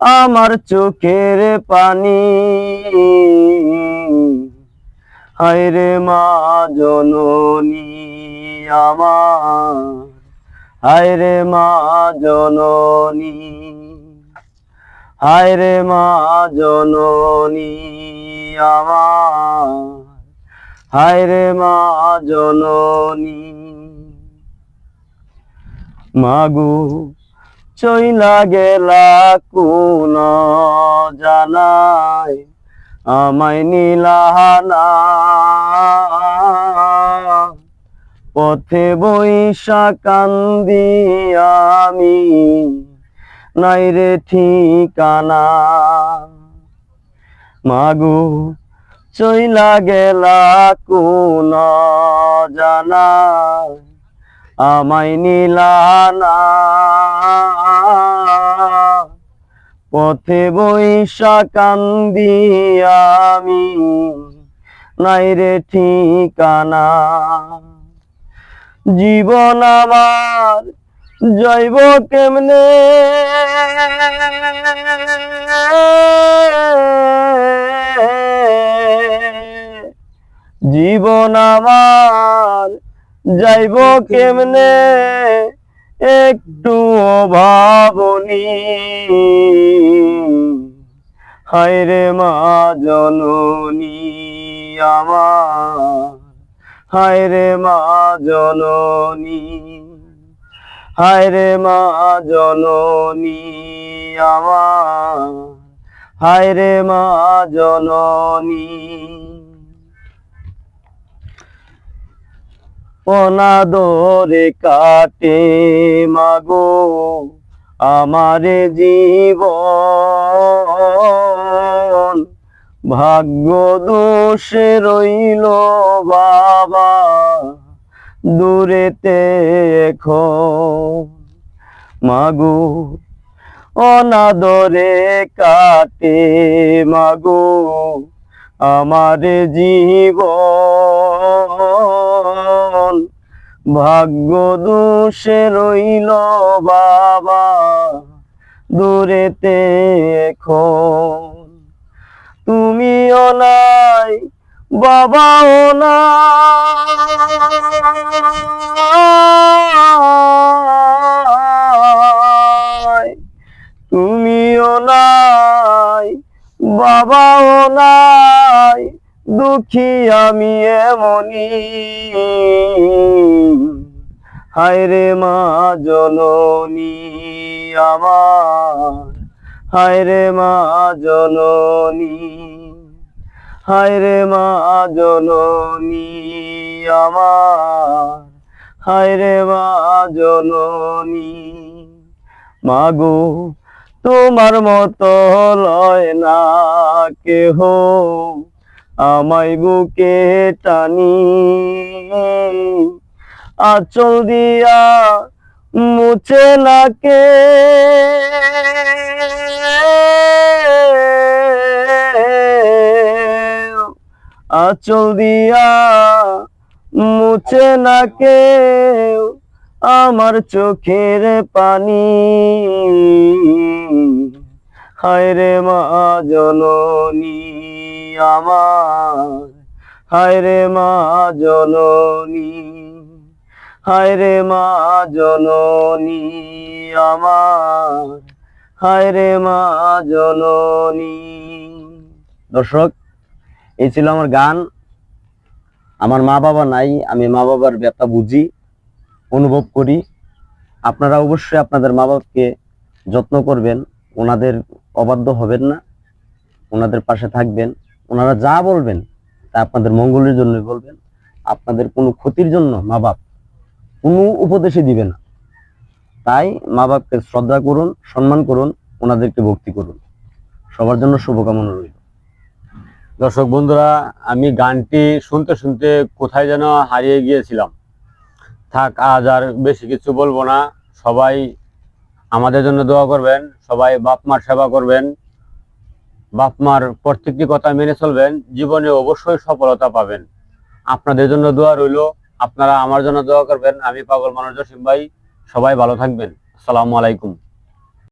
আমার চোখের পানি। হায়রে মা জননী আমার। হায়রে মা জননী। হায়রে মা জননী আমার। হায়রে মা জননী। মাগু চইলা গেলা কোন জানাই আমায় নীলাহানা। পথে বৈশা কান্দি আমি নাই রে ঠিকানা। মাগু চইলা গেলা কোন জানাই আমায় নীলানা। পথে বৈশা কান্দি আমি, নাই রে ঠিকানা। জীবন আমার জৈব কেমনে? জীবন আমার যাইব কেমনে? একটু ভাবনি। হায়রে মা জননী আমার। হায়রে মা জননী। হায়রে মা জননী আমার। হায়রে মা জননী। অনাদরে কাটে মাগো আমারে জীবন। ভাগ্য দোষে রইল বাবা, দূরেতে এখন। মাগো অনাদরে কাটে মাগো আমার জীবন। ভাগ্য দোষে রইল বাবা দূরেতে এখন। তুমিও নাই বাবাও নাই। তুমিও নাই বাবাও নাই। দুঃখী আমি এমনি হায়রে মা জননী আমার, হায়রে মা জননী, হায়রে মা জননী আমার, হায়রে মা জননী। মাগো, তোমার মতো লয় না কেহ। আমায় বুকে টানি। আচল দিয়া মুছে না কে আচল দিয়া মুছে না কেউ আমার চোখের পানি। হায়রে মা জননী। আমার। হায়রে মা জননী হায়রে মা জননী আমার। হায়রে মা জননী। দর্শক, এই ছিল আমার গান। আমার মা বাবা নাই, আমি মা বাবার ব্যথা বুঝি, অনুভব করি। আপনারা অবশ্যই আপনাদের মা বাবাকে যত্ন করবেন। ওনাদের অবাধ্য হবেন না। ওনাদের পাশে থাকবেন। ওনারা যা বলবেন তা আপনাদের মঙ্গলের জন্যই বলবেন। আপনাদের কোনো ক্ষতির জন্য মা বাপ কোনো উপদেশই দিবে না। তাই মা বাপকে শ্রদ্ধা করুন, সম্মান করুন, ওনাদেরকে ভক্তি করুন। সবার জন্য শুভকামনা রইল। দর্শক বন্ধুরা, আমি গানটি শুনতে শুনতে কোথায় যেন হারিয়ে গিয়েছিলাম। থাক, আজ আর বেশি কিছু বলব না। সবাই আমাদের জন্য দোয়া করবেন, সবাই বাপ মার সেবা করবেন। বাপ মার প্রত্যেকটি কথা মেনে চলবেন জীবনে অবশ্যই সফলতা পাবেন। আপনাদের জন্য দোয়া রইল, আপনারা আমার জন্য দোয়া করবেন। আমি পাগল মানুষ জসিম ভাই, সবাই ভালো থাকবেন। আসসালামু আলাইকুম।